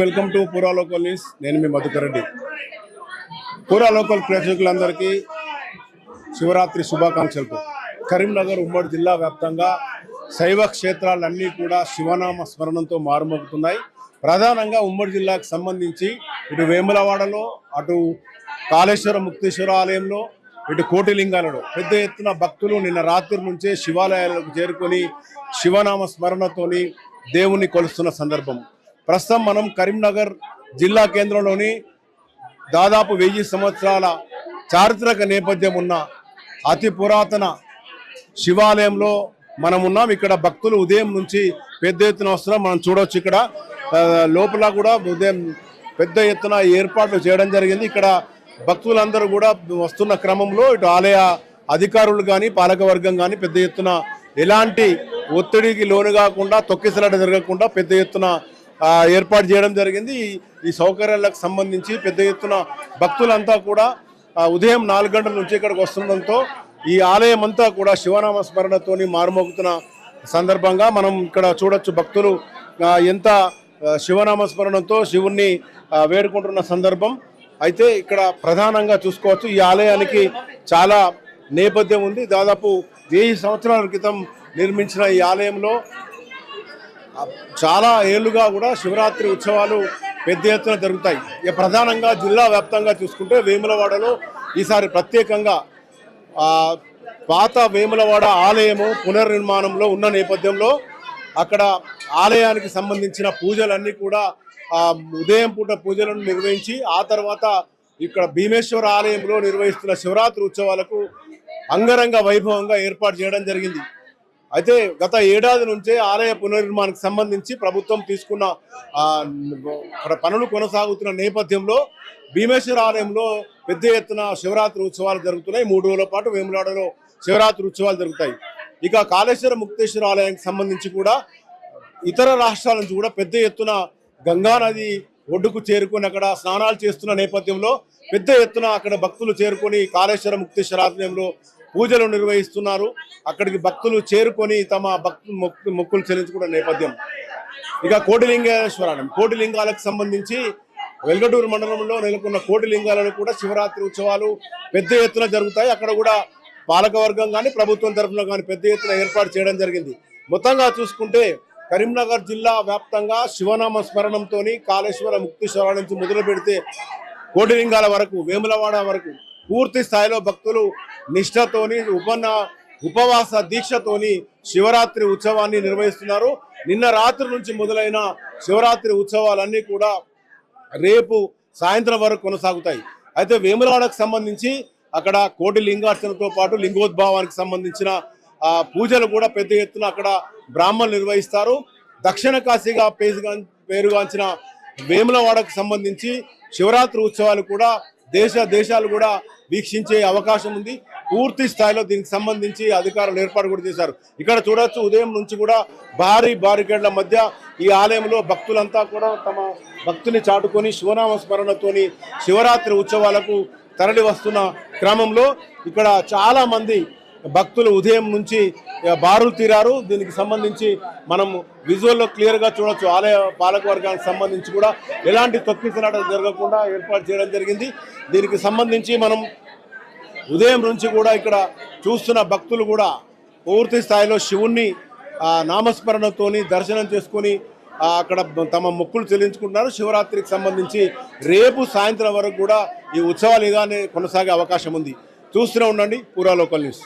Welcome to Pura local news. నేను మీ మధుకర్ రెడ్డి. పూరా లోకల్ ప్రేక్షకులందరికీ శివరాత్రి శుభాకాంక్షలు. కరీంనగర్ ఉమ్మడి జిల్లా వ్యాప్తంగా శైవ క్షేత్రాలన్నీ కూడా శివనామ స్మరణంతో మారుమోగుతున్నాయి. ప్రధానంగా ఉమ్మడి జిల్లాకు సంబంధించి ఇటు వేములవాడలో అటు కాళేశ్వర ముక్తేశ్వర ఆలయంలో ఇటు కోటిలింగాలలో పెద్ద ఎత్తున భక్తులు నిన్న రాత్రి నుంచే శివాలయాలకు చేరుకొని శివనామ స్మరణతోని దేవుణ్ణి కొలుస్తున్న సందర్భం. ప్రస్తుతం మనం కరీంనగర్ జిల్లా కేంద్రంలోని దాదాపు వెయ్యి సంవత్సరాల చారిత్రక నేపథ్యం ఉన్న అతి పురాతన శివాలయంలో మనం ఉన్నాం. ఇక్కడ భక్తులు ఉదయం నుంచి పెద్ద ఎత్తున వస్తున్నాం మనం చూడవచ్చు ఇక్కడ. లోపల కూడా ఉదయం పెద్ద ఎత్తున ఏర్పాట్లు చేయడం జరిగింది. ఇక్కడ భక్తులందరూ కూడా వస్తున్న క్రమంలో ఇటు ఆలయ అధికారులు కానీ పాలకవర్గం కానీ పెద్ద ఎత్తున ఎలాంటి ఒత్తిడికి లోను కాకుండా తొక్కిసలాట జరగకుండా పెద్ద ఎత్తున ఏర్పాటు చేయడం జరిగింది. ఈ- సౌకర్యాలకు సంబంధించి పెద్ద ఎత్తున భక్తులంతా కూడా ఉదయం నాలుగు గంటల నుంచి ఇక్కడికి వస్తుండడంతో ఈ ఆలయం అంతా కూడా శివనామ స్మరణతోని మారుమోగుతున్న సందర్భంగా మనం ఇక్కడ చూడొచ్చు భక్తులు ఎంత శివనామ స్మరణతో శివుణ్ణి వేడుకుంటున్న సందర్భం. అయితే ఇక్కడ ప్రధానంగా చూసుకోవచ్చు ఈ ఆలయానికి చాలా నేపథ్యం ఉంది. దాదాపు వెయ్యి సంవత్సరాల క్రితం నిర్మించిన ఈ ఆలయంలో చాలా ఏళ్ళుగా కూడా శివరాత్రి ఉత్సవాలు పెద్ద ఎత్తున జరుగుతాయి. ఇక ప్రధానంగా జిల్లా వ్యాప్తంగా చూసుకుంటే వేములవాడలో ఈసారి ప్రత్యేకంగా పాత వేములవాడ ఆలయము పునర్నిర్మాణంలో ఉన్న నేపథ్యంలో అక్కడ ఆలయానికి సంబంధించిన పూజలన్నీ కూడా ఉదయం పూట పూజలను నిర్వహించి ఆ తర్వాత ఇక్కడ భీమేశ్వర ఆలయంలో నిర్వహిస్తున్న శివరాత్రి ఉత్సవాలకు అంగరంగ వైభవంగా ఏర్పాటు చేయడం జరిగింది. అయితే గత ఏడాది నుంచే ఆలయ పునర్నిర్మాణానికి సంబంధించి ప్రభుత్వం తీసుకున్న పనులు కొనసాగుతున్న నేపథ్యంలో భీమేశ్వర ఆలయంలో పెద్ద ఎత్తున శివరాత్రి ఉత్సవాలు జరుగుతున్నాయి. మూడు రోజుల పాటు వేములాడలో శివరాత్రి ఉత్సవాలు జరుగుతాయి. ఇక కాళేశ్వర ముక్తేశ్వర ఆలయానికి సంబంధించి కూడా ఇతర రాష్ట్రాల నుంచి కూడా పెద్ద ఎత్తున గంగా నది ఒడ్డుకు చేరుకొని అక్కడ స్నానాలు చేస్తున్న నేపథ్యంలో పెద్ద ఎత్తున అక్కడ భక్తులు చేరుకొని కాళేశ్వర ముక్తేశ్వర ఆలయంలో పూజలు నిర్వహిస్తున్నారు. అక్కడికి భక్తులు చేరుకొని తమ భక్తు మొక్కు మొక్కులు చెల్లించుకున్న నేపథ్యం. ఇక కోటిలింగేశ్వరాలయం కోటిలింగాలకు సంబంధించి వెల్గటూరు మండలంలో నెలకొన్న కోటిలింగాలను కూడా శివరాత్రి ఉత్సవాలు పెద్ద ఎత్తున జరుగుతాయి. అక్కడ కూడా పాలకవర్గం కానీ ప్రభుత్వం తరఫున కానీ పెద్ద ఎత్తున ఏర్పాటు చేయడం జరిగింది. మొత్తంగా చూసుకుంటే కరీంనగర్ జిల్లా వ్యాప్తంగా శివనామ స్మరణంతో కాళేశ్వర ముక్తేశ్వర నుంచి మొదలు పెడితే కోటిలింగాల వరకు వేములవాడ వరకు పూర్తి స్థాయిలో భక్తులు నిష్ఠతోని ఉపన్న ఉపవాస దీక్షతోని శివరాత్రి ఉత్సవాన్ని నిర్వహిస్తున్నారు. నిన్న రాత్రి నుంచి మొదలైన శివరాత్రి ఉత్సవాలన్నీ కూడా రేపు సాయంత్రం వరకు కొనసాగుతాయి. అయితే వేములవాడకు సంబంధించి అక్కడ కోటి లింగార్చనతో పాటు లింగోద్భావానికి సంబంధించిన పూజలు కూడా పెద్ద ఎత్తున అక్కడ బ్రాహ్మణులు నిర్వహిస్తారు. దక్షిణ కాశీగా పేరుగా పేరుగాంచిన వేములవాడకు సంబంధించి శివరాత్రి ఉత్సవాలు కూడా దేశ దేశాలు కూడా వీక్షించే అవకాశం ఉంది. పూర్తి స్థాయిలో దీనికి సంబంధించి అధికారులు ఏర్పాటు కూడా చేశారు. ఇక్కడ చూడొచ్చు ఉదయం నుంచి కూడా భారీ బారికేడ్ల మధ్య ఈ ఆలయంలో భక్తులంతా కూడా తమ భక్తుని చాటుకొని శివనామ స్మరణతోని శివరాత్రి ఉత్సవాలకు తరలి వస్తున్న క్రమంలో ఇక్కడ చాలామంది భక్తులు ఉదయం నుంచి బారులు తీరారు. దీనికి సంబంధించి మనం విజువల్లో క్లియర్గా చూడొచ్చు. ఆలయ పాలక వర్గానికి సంబంధించి కూడా ఎలాంటి తొక్కిసలాట జరగకుండా ఏర్పాటు చేయడం జరిగింది. దీనికి సంబంధించి మనం ఉదయం నుంచి కూడా ఇక్కడ చూస్తున్న భక్తులు కూడా పూర్తి స్థాయిలో శివుణ్ణి నామస్మరణతోని దర్శనం చేసుకొని అక్కడ తమ మొక్కులు చెల్లించుకుంటున్నారు. శివరాత్రికి సంబంధించి రేపు సాయంత్రం వరకు కూడా ఈ ఉత్సవాలు ఇలానే కొనసాగే అవకాశం ఉంది. చూస్తూనే ఉండండి. పూరా లోకల్ న్యూస్.